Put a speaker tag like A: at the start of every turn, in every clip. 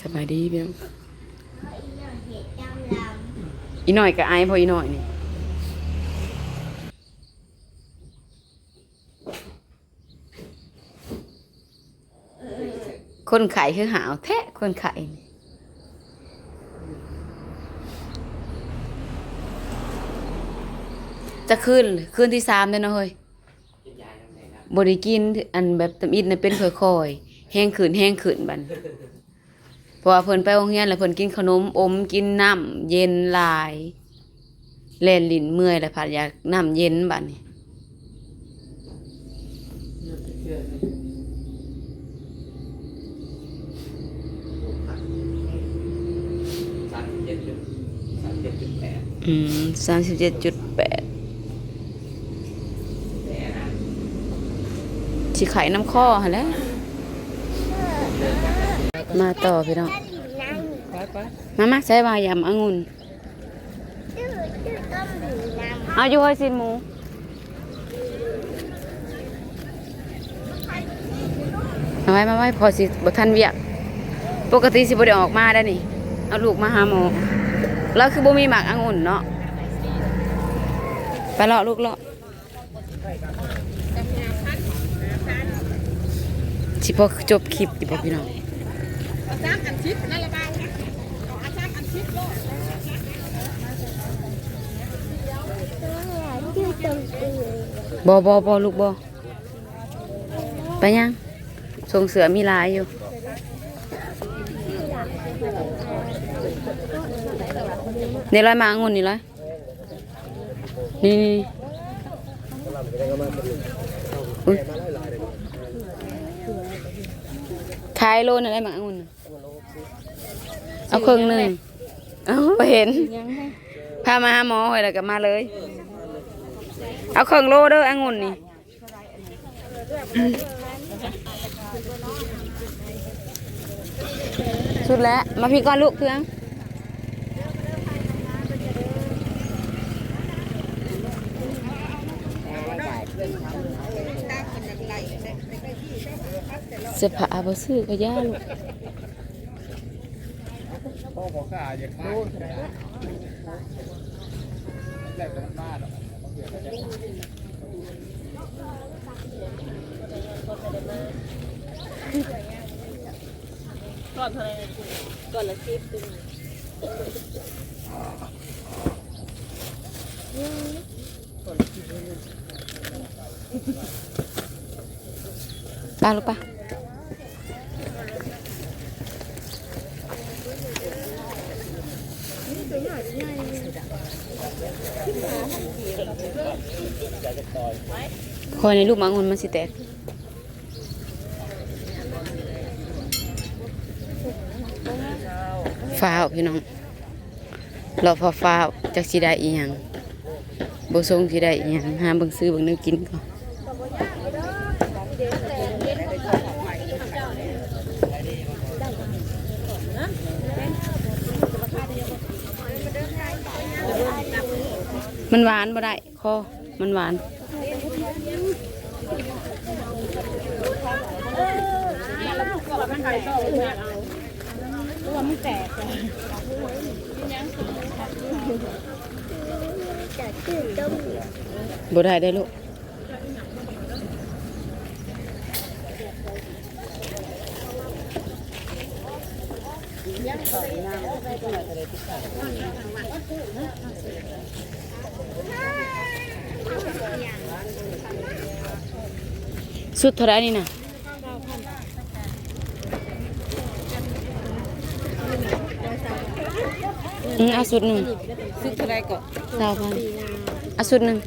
A: สบายดีพี่น้อง
B: อีหน่อยเห็ดดำล
A: อีหน่อยกับไอ้พออีหน่อยนี่คนขายคือหาวแท้คนขายนี่จะขึ้นขึ้นที่สามเด้วนะเฮ้ยบริกินอันแบบตำอิดน่ะเป็นค่อยๆ แห้งขืนแห้งขืนบันเพราะว่าเพิ่นไปโรงเรียนแล้วเพิ่นกินขนมอมกินน้ำเย็นหลายแล่นลิ้นเมื่อยแล้วผัดอยากน้ำเย็นบัดนี้
C: สามสิบเจ็ดจุดสามสิบเจ็ดจุดแปด
A: อืมสามสิบเจ็ดจุดแปด
C: แต่นะ
A: สิไข่น้ำข้อหั่นแหล้ว มาต่อพี่น้องำ
B: ถ้าดินน้ำ
C: ไปไป
A: มามาใช้วายำองุ่น
B: ตื้อตื้อต้มดินน้ำ
A: เอาอยู่ให้สิหมูมาไว้มาไว้พอสิบ่ทันเวียกปกติสิบ่ได้ออกมาได้นี่ เอาลูกมาหาหมอแล้วคือบ่มีหมากองุ่นเนาะไปเลาะลูกเลาะสิพอจบคลิปดิบ่พี่น้อง
B: สามอันชิปนั่นละเบาเอา
A: อันสามอันชิปโลบอบอบอลูกบอไปยังทรงเสือมีลายอยู่นี่ร้อยมาองุ่นนี่ร้อยนี่นี่ขายโลนอะไรมาองุ่น เอาครึ่งหนึ่งเอาบ่เห็นพามาหาหมอไว้แล้วก็มาเลย เอาครึ่งโลเด้อองุ่นนี่ สุดแล้ว มาพี่ก้อนลูกเพื่อนเสื้อผ้าบ่ซื้อก็ย่าลูก
C: พ่อบอกข้าอย่าฆ่าแรกเป็นบ้าหรอก
A: ไปลูกปะ คอยในลูกมางุนมันสิแตกฟ้าวพี่น้องเรอพอฟ้าวจากสิได้อีหยังบ่ทรงสิได้อีหยังหาเบิ่งซื้อเบิ่งนึกกินก่อน มันหวานบ่ได้คอมันหวาน
B: จะตื้อต้ม
A: บ่ได้ได้ลูก สุดเท่าไหรนี่นะอืมเอาสุดหนึ่ง
D: ซึกเท่าไรก็
A: สาวพันเอาสุดหนึ่ง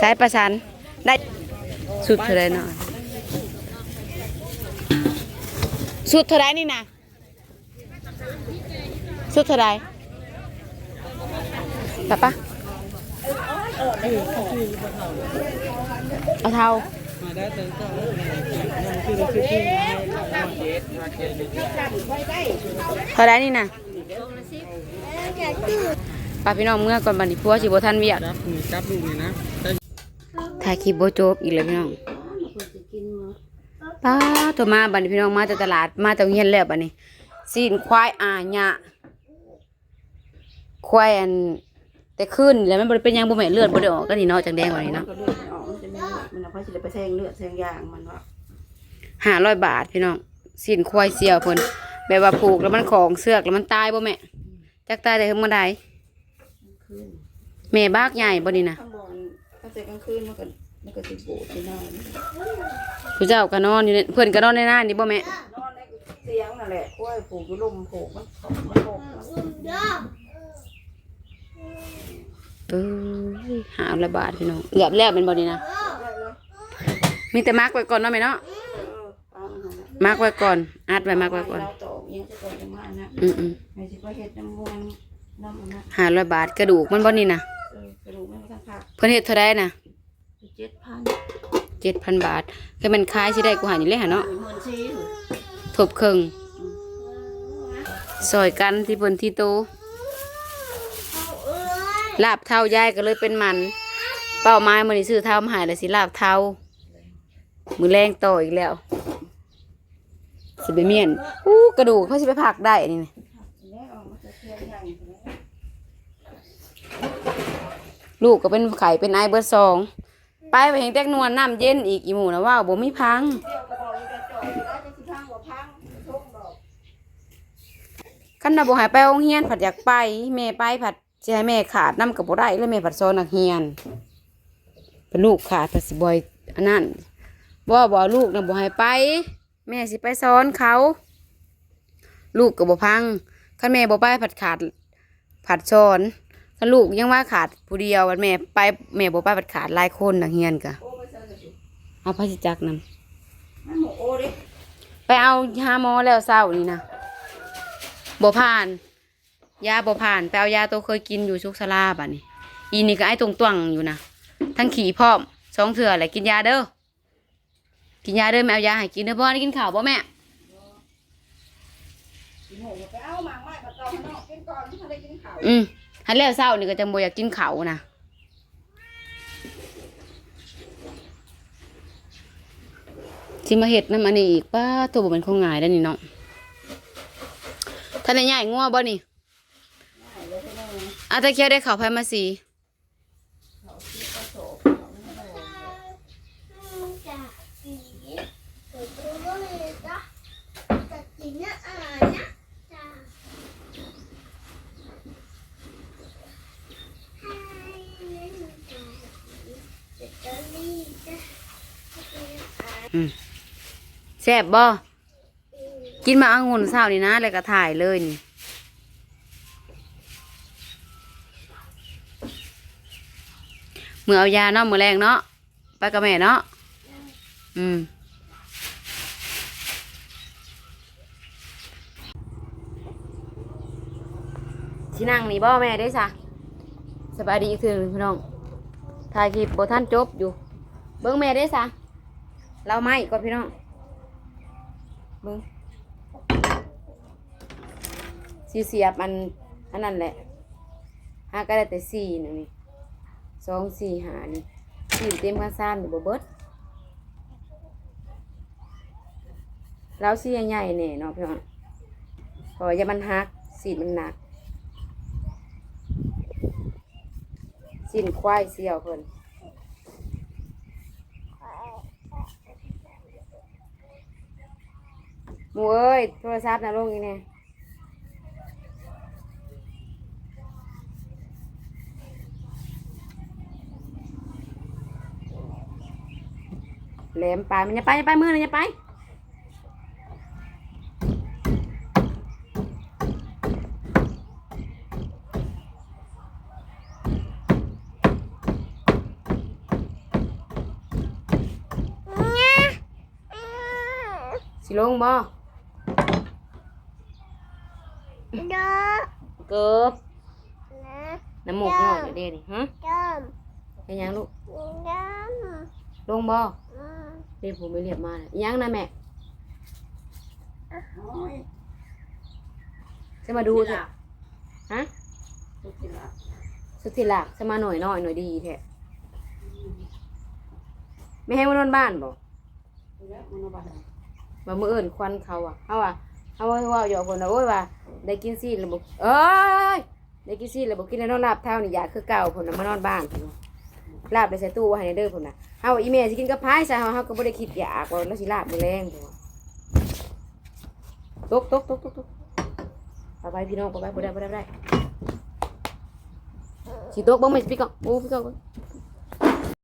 A: สายประสานได้สุดเท่าไรเนาะสุดเท่าไรนี่นะสุดเท่าไรปะปะเอาเท่า
D: เท่า
A: ไรนี่นะ
B: จะ
A: ป้าพี่น้องเมื่อก่อนบัดนี้พัวสิบ่ทันเวียก
D: จับนี่จับลูกนี่นะแต่
A: ถ่ายคลิปบ่จบอีกแล้วพี่น้องป้าโทรมาบัดนี้พี่น้องมาจากตลาดมาจากโรงเรียนแล้วบัดนี้ซีนควายอาญะควายอันแต่ขึ้นแล้วมันบ่ได้เป็นหยังบ่แม่นเลือดบ่ได้ออกก็นี่เนาะจังแดงกว่านี้เนาะ
E: ก็เลือดไม่ออกมันจะไม่มันเอาไปสิได้ไปแทงเลือดแทงยางมันว่า
A: ห้าร้อยบาทพี่น้องสินควายเสียวเพิ่นแบบว่าผูกแล้วมันของเสือกแล้วมันตายบ่แม่จักตายแต่เมื่อใด
E: คืน
A: แม่บากใหญ่บ่นี่นะ
E: ข้างบนถ้าเจอกลางคืนมันก็มันก็สิโบดที่นอน
A: ผู้เจ้าก็นอนอยู่ในเพิ่นก็นอนในหน้านี่บ่แม่
E: นอนในเตียงนั่นแหละกล้วยผูกอยู่ลมผูกมันมันโบก
A: เอ้ยห้าร้อยบาทพี่น้องเกือบแล้วเป็นบ่นี่นะมีแต่มักไว้ก่อนเนาะแม่เนาะ
E: เออปังนั่นแหละ
A: มักไว้ก่อนอัดไว้มักไว้ก่อน
E: เราโตยังจะก่อนจะมานะ
A: อืมอืม
E: ไม่สิว่าเฮ็ดน้ำมัน น้ำมันนะ
A: ห้าร้อยบาทกระดูกมันบ่นี่นะ
E: เออกระดูกมันทั้งผัก
A: เพิ่นเฮ็ดเท่าใดนะ
E: เจ็ดพัน
A: เจ็ดพันบาทคือมันขายสิได้กูหาอยู่เลยหะเนาะ
E: หมื่นสี่
A: ทบครึ่งซอยกันที่เพิ่นที่โตลาบเท่ายายก็เลยเป็นมัน เป้าไม้มันนี่ซื้อเท่ามาใหายเลยสิลาบเท่ามือแรงต่ออีกแล้วสิไปเมียนอู้กระดูกเขาสิไปผักได้นี่นะ
E: แล้วเอามาจะเทียมใหญ่แล้ว
A: ลูกก็เป็นไข่เป็นไอเบอร์สองไปไปเห็นแตกนวลน้ำเย็นอีกอีหมูนะว่าบ่มีพัง
E: เดี๋ยวก็บอกว่าจะจ่อยได้จะสิพังบ่พังทุกดอก
A: คันนะบ่ใหายไปโรงเรียนผัดอยากไปแม่ไปผัดสิให้แม่ขาดน้ำกับบ่ได้แล้วแม่ผัดซอนนักเรียนเป็นลูกขาดผัดสิบ่อยอันนั้นบ่บ่ลูกนะบ่ให้ไป แม่สิไปสอนเขา ลูกก็บ่พังคันแม่บ่ไปผัดขาดผัดสอน ลูกยังว่าขาดผู้เดียววันแม่ไปแม่บ่ไปผัดขาดหลายคนนักเรียนกะ
E: โอ้ไปเสิร์ฟสิ
A: เอาพระสิจักนำ
E: มันหมูโอ้ดิ
A: ไปเอาหาหมอแล้วเศร้านี่นะบ่ผ่าน ยาบ่ผ่านไปเอายาตัวเคยกินอยู่ชุกสลาบัดนี้อีนี่ก็ไอ้ตรงตวงอยู่นะทั้งขี่พร้อมสองเถื่อแหละกินยาเด้อกินยาเด้อแม่เอายาให้กินเด้อพ่อได้กินข้าวบ่แม่
E: กินหมูไปเอาหมากไม้มาต่อข้างนอกกินก่อนที่เขาได้กินข้าว
A: อืมหันแล้วเศร้านี่ก็จังบ่อยากกินเขานะสิมาเห็ดน้ำอันนี้อีกป้าตัวบ่เป็นคงง่ายแล้วนี่เนาะท่านใหญ่ง่วบ่นี่อาตะเคียวได้ข่าวไผมาสี
B: จะสีเปิดตัวก็เลยจ้ะจะกินนะอ่านนะจ้ะให้เล่นจ้ะเจ็ดตัวนี้จ้ะ
A: แซ่บบ่กินมาองุ่นเช้านี่นะแล้วก็ถ่ายเลยนี่มือเอายาเนาะมือแรงเนาะไปกับแม่เนาะอืมที่นั่งนี่บ่แม่ได้ซะสบายดีอีกทีนึงพี่น้องถ่ายคลิปบ่ท่านจบอยู่ เบิ้งแม่ได้ซะเราไม่ก่อนพี่น้อง เบิ้งสีเสียบอันอันนั้นแหละห้าก็ได้แต่สี่นี่นี่สองสี่หานี่สี่เต็มกันซ้ำอยู่บ่เบิดเราสีใหญ่ๆเนี่ยเนาะพี่น้องเพออย่ามันหักสีมันหนักสินควายเสียวเพิ่น หมูเอ้ยโทรศัพท์นะลงอีกแน่แหลมไปมันอย่าไปอย่าไปมือนะอย่าไปสิลงบ่
B: เด้อ
A: เกิบ
B: นะ
A: น้ำหมกย่อยเดี๋ยวเดี๋ยวนี่ฮะ
B: เดิม
A: เป็นยังลูก
B: เดิม
A: ลงบ่
B: อืม
A: เดี๋ยวผมไม่เรียบมาเลยยังนะแม่
E: โอ้ย
A: จะมาดูสิฮะ
E: สิละ
A: สุดที่หลักสมาหน่อยน้อยหน่อยดีแท้ไม่ให้มานอนบ้านบ่
E: แล้วมันบ้าน
A: มามื้ออื่นควันเขาอะเฮาว่า เฮาว่าเว่าอยู่กับคนนะโอ้ยว่าได้กินซีนแล้วบ่เอ้ยได้กินซีนแล้วบ่กินแล้วนอนหลับเท่านี่อยากคือเก่าพุ่นนะมานอนบ้านพุ่นน่ะลาบได้ใส่ตู้ไว้ให้เด้อพุ่นนะเฮาอีแม่สิกินกับพายซะเฮาเฮาก็บ่ได้คิดอยากว่าแล้วสิลาบมื้อแรงพุ่นว่ะตกตกตกตกตกไปไปพี่น้องไปไปบ่ได้บ่ได้บ่ได้สิตกบ่แม่นสิพี่ก่อนโอ้พี่ก่อน